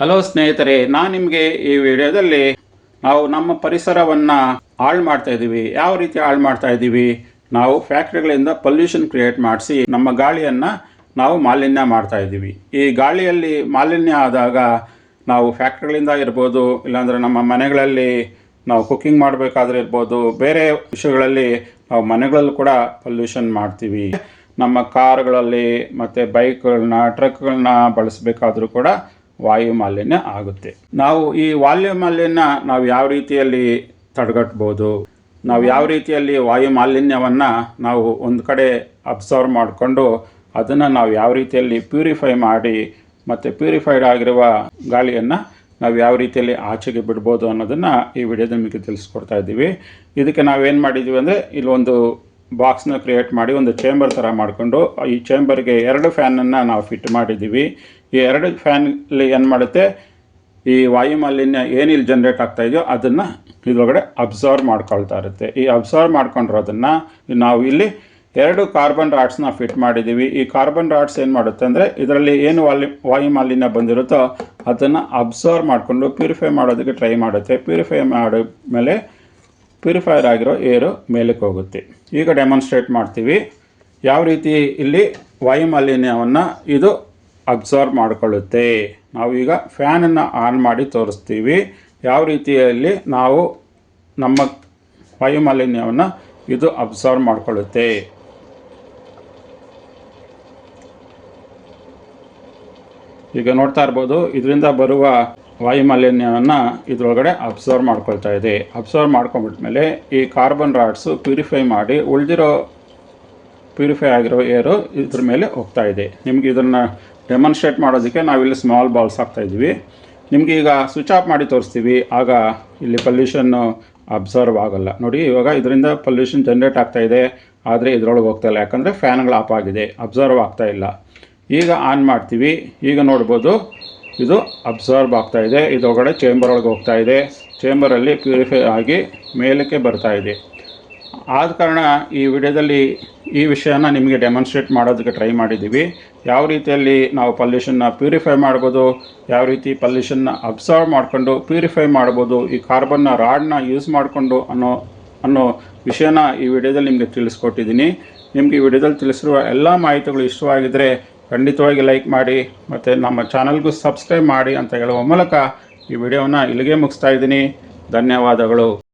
Hello ಸ್ನೇಹಿತರೆ, ನಾನು ನಿಮಗೆ ಈ ವಿಡಿಯೋದಲ್ಲಿ ನಾವು ನಮ್ಮ ಪರಿಸರವನ್ನು ಹಾಳು ಮಾಡ್ತಾ ಇದ್ದೀವಿ ಯಾವ ರೀತಿ ಹಾಳು ಮಾಡ್ತಾ ಇದ್ದೀವಿ ನಾವು ಫ್ಯಾಕ್ಟ್ರಿಗಳಿಂದ ಪೊಲ್ಯೂಷನ್ ಕ್ರಿಯೇಟ್ ಮಾಡಿಸಿ ನಮ್ಮ ಗಾಳಿಯನ್ನು ನಾವು ಮಾಲಿನ್ಯ ಮಾಡ್ತಾ ಇದ್ದೀವಿ ಈ ಗಾಳಿಯಲ್ಲಿ ಮಾಲಿನ್ಯ ಆದಾಗ ನಾವು ಫ್ಯಾಕ್ಟ್ರಿಗಳಿಂದ ಇರ್ಬೋದು, ಇಲ್ಲಾಂದರೆ ನಮ್ಮ ಮನೆಗಳಲ್ಲಿ ನಾವು ಕುಕ್ಕಿಂಗ್ ಮಾಡಬೇಕಾದ್ರೆ ಇರ್ಬೋದು, ಬೇರೆ ವಿಷಯಗಳಲ್ಲಿ ನಾವು ಮನೆಗಳಲ್ಲೂ ಕೂಡ ಪೊಲ್ಯೂಷನ್ ಮಾಡ್ತೀವಿ. ನಮ್ಮ ಕಾರುಗಳಲ್ಲಿ ಮತ್ತು ಬೈಕ್ಗಳನ್ನ, ಟ್ರಕ್ಗಳನ್ನ ಬಳಸಬೇಕಾದ್ರೂ ಕೂಡ ವಾಯು ಮಾಲಿನ್ಯ ಆಗುತ್ತೆ. ನಾವು ಈ ವಾಯು ಮಾಲಿನ್ಯ ನಾವು ಯಾವ ರೀತಿಯಲ್ಲಿ ತಡೆಗಟ್ಬೋದು? ನಾವು ಯಾವ ರೀತಿಯಲ್ಲಿ ವಾಯು ಮಾಲಿನ್ಯವನ್ನು ನಾವು ಒಂದು ಕಡೆ ಅಬ್ಸರ್ವ್ ಮಾಡಿಕೊಂಡು ಅದನ್ನು ನಾವು ಯಾವ ರೀತಿಯಲ್ಲಿ ಪ್ಯೂರಿಫೈ ಮಾಡಿ ಮತ್ತು ಪ್ಯೂರಿಫೈಡ್ ಆಗಿರುವ ಗಾಳಿಯನ್ನು ನಾವು ಯಾವ ರೀತಿಯಲ್ಲಿ ಆಚೆಗೆ ಬಿಡ್ಬೋದು ಅನ್ನೋದನ್ನು ಈ ವಿಡಿಯೋದಲ್ಲಿ ನಿಮಗೆ ತಿಳಿಸ್ಕೊಡ್ತಾ ಇದ್ದೀವಿ. ಇದಕ್ಕೆ ನಾವೇನು ಮಾಡಿದ್ದೀವಿ ಅಂದರೆ ಇಲ್ಲೊಂದು ಬಾಕ್ಸ್ನ ಕ್ರಿಯೇಟ್ ಮಾಡಿ ಒಂದು ಚೇಂಬರ್ ಥರ ಮಾಡಿಕೊಂಡು ಈ ಚೇಂಬರ್ಗೆ ಎರಡು ಫ್ಯಾನನ್ನು ನಾವು ಫಿಟ್ ಮಾಡಿದ್ದೀವಿ ಈ ಎರಡು ಫ್ಯಾನಲ್ಲಿ ಏನು ಮಾಡುತ್ತೆ? ಈ ವಾಯು ಮಾಲಿನ್ಯ ಏನಿಲ್ಲಿ ಜನ್ರೇಟ್ ಆಗ್ತಾ ಇದೆಯೋ ಅದನ್ನು ಇದರೊಳಗಡೆ ಅಬ್ಸರ್ವ್ ಮಾಡ್ಕೊಳ್ತಾ ಇರುತ್ತೆ. ಈ ಅಬ್ಸರ್ವ್ ಮಾಡ್ಕೊಂಡಿರೋದನ್ನು ನಾವು ಇಲ್ಲಿ ಎರಡು ಕಾರ್ಬನ್ ರಾಡ್ಸ್ನ ಫಿಟ್ ಮಾಡಿದ್ದೀವಿ ಈ ಕಾರ್ಬನ್ ರಾಡ್ಸ್ ಏನು ಮಾಡುತ್ತೆ ಅಂದರೆ ಇದರಲ್ಲಿ ಏನು ವಾಲಿ ವಾಯು ಮಾಲಿನ್ಯ ಬಂದಿರುತ್ತೋ ಅದನ್ನು ಅಬ್ಸರ್ವ್ ಮಾಡಿಕೊಂಡು ಪ್ಯೂರಿಫೈ ಮಾಡೋದಕ್ಕೆ ಟ್ರೈ ಮಾಡುತ್ತೆ. ಪ್ಯೂರಿಫೈ ಮೇಲೆ ಪ್ಯೂರಿಫೈರ್ ಆಗಿರೋ ಏರು ಮೇಲಕ್ಕೆ ಹೋಗುತ್ತೆ. ಈಗ ಡೆಮಾನ್ಸ್ಟ್ರೇಟ್ ಮಾಡ್ತೀವಿ. ಯಾವ ರೀತಿ ಇಲ್ಲಿ ವಾಯು ಮಾಲಿನ್ಯವನ್ನು ಇದು ಅಬ್ಸರ್ವ್ ಮಾಡಿಕೊಳ್ಳುತ್ತೆ. ನಾವೀಗ ಫ್ಯಾನನ್ನು ಆನ್ ಮಾಡಿ ತೋರಿಸ್ತೀವಿ. ಯಾವ ರೀತಿಯಲ್ಲಿ ನಾವು ನಮ್ಮ ವಾಯುಮಾಲಿನ್ಯವನ್ನು ಇದು ಅಬ್ಸರ್ವ್ ಮಾಡಿಕೊಳ್ಳುತ್ತೆ. ಈಗ ನೋಡ್ತಾ ಇರ್ಬೋದು, ಇದರಿಂದ ಬರುವ ವಾಯುಮಾಲಿನ್ಯವನ್ನು ಇದರೊಳಗಡೆ ಅಬ್ಸರ್ವ್ ಮಾಡ್ಕೊಳ್ತಾ ಇದೆ. ಅಬ್ಸರ್ವ್ ಮಾಡ್ಕೊಂಬಿಟ್ಮೇಲೆ ಈ ಕಾರ್ಬನ್ ರಾಡ್ಸು ಪ್ಯೂರಿಫೈ ಮಾಡಿ ಉಳಿದಿರೋ ಪ್ಯೂರಿಫೈ ಆಗಿರೋ ಏರು ಇದ್ರ ಮೇಲೆ ಹೋಗ್ತಾ ಇದೆ. ನಿಮ್ಗೆ ಇದನ್ನು ಡೆಮಾನ್ಸ್ಟ್ರೇಟ್ ಮಾಡೋದಕ್ಕೆ ನಾವಿಲ್ಲಿ ಸ್ಮಾಲ್ ಬಾಲ್ಸ್ ಹಾಕ್ತಾ ಇದ್ದೀವಿ ನಿಮ್ಗೆ ಈಗ ಸ್ವಿಚ್ ಆಫ್ ಮಾಡಿ ತೋರಿಸ್ತೀವಿ. ಆಗ ಇಲ್ಲಿ ಪೊಲ್ಯೂಷನ್ ಅಬ್ಸರ್ವ್ ಆಗಲ್ಲ. ನೋಡಿ, ಇವಾಗ ಇದರಿಂದ ಪೊಲ್ಯೂಷನ್ ಜನ್ರೇಟ್ ಆಗ್ತಾ ಇದೆ. ಆದರೆ ಇದರೊಳಗೆ ಹೋಗ್ತಾ ಇಲ್ಲ. ಯಾಕಂದರೆ ಫ್ಯಾನ್ಗಳು ಆಫ್ ಆಗಿದೆ. ಅಬ್ಸರ್ವ್ ಆಗ್ತಾ ಇಲ್ಲ. ಈಗ ಆನ್ ಮಾಡ್ತೀವಿ. ಈಗ ನೋಡ್ಬೋದು, ಇದು ಅಬ್ಸರ್ವ್ ಆಗ್ತಾ ಇದೆ. ಇದರೊಳಗಡೆ ಚೇಂಬರ್ ಒಳಗೆ ಹೋಗ್ತಾ ಇದೆ. ಚೇಂಬರಲ್ಲಿ ಪ್ಯೂರಿಫೈ ಆಗಿ ಮೇಲಕ್ಕೆ ಬರ್ತಾ ಇದೆ. ಆದ ಕಾರಣ ಈ ವಿಡಿಯೋದಲ್ಲಿ ಈ ವಿಷಯನ ನಿಮಗೆ ಡೆಮಾನ್ಸ್ಟ್ರೇಟ್ ಮಾಡೋದಕ್ಕೆ ಟ್ರೈ ಮಾಡಿದ್ದೀವಿ. ಯಾವ ರೀತಿಯಲ್ಲಿ ನಾವು ಪಲ್ಯೂಷನ್ನ ಪ್ಯೂರಿಫೈ ಮಾಡ್ಬೋದು, ಯಾವ ರೀತಿ ಪಲ್ಯೂಷನ್ನ ಅಬ್ಸರ್ವ್ ಮಾಡಿಕೊಂಡು ಪ್ಯೂರಿಫೈ ಮಾಡ್ಬೋದು, ಈ ಕಾರ್ಬನ್ನ ರಾಡ್ನ ಯೂಸ್ ಮಾಡಿಕೊಂಡು ಅನ್ನೋ ಅನ್ನೋ ವಿಷಯನ ಈ ವಿಡಿಯೋದಲ್ಲಿ ನಿಮಗೆ ತಿಳಿಸ್ಕೊಟ್ಟಿದ್ದೀನಿ. ನಿಮಗೆ ಈ ವಿಡಿಯೋದಲ್ಲಿ ತಿಳಿಸಿರುವ ಎಲ್ಲ ಮಾಹಿತಿಗಳು ಇಷ್ಟವಾಗಿದ್ದರೆ ಖಂಡಿತವಾಗಿ ಲೈಕ್ ಮಾಡಿ, ಮತ್ತು ನಮ್ಮ ಚಾನಲ್ಗೂ ಸಬ್ಸ್ಕ್ರೈಬ್ ಮಾಡಿ ಅಂತ ಹೇಳುವ ಮೂಲಕ ಈ ವಿಡಿಯೋವನ್ನು ಇಲ್ಲಿಗೆ ಮುಗಿಸ್ತಾ ಇದ್ದೀನಿ. ಧನ್ಯವಾದಗಳು.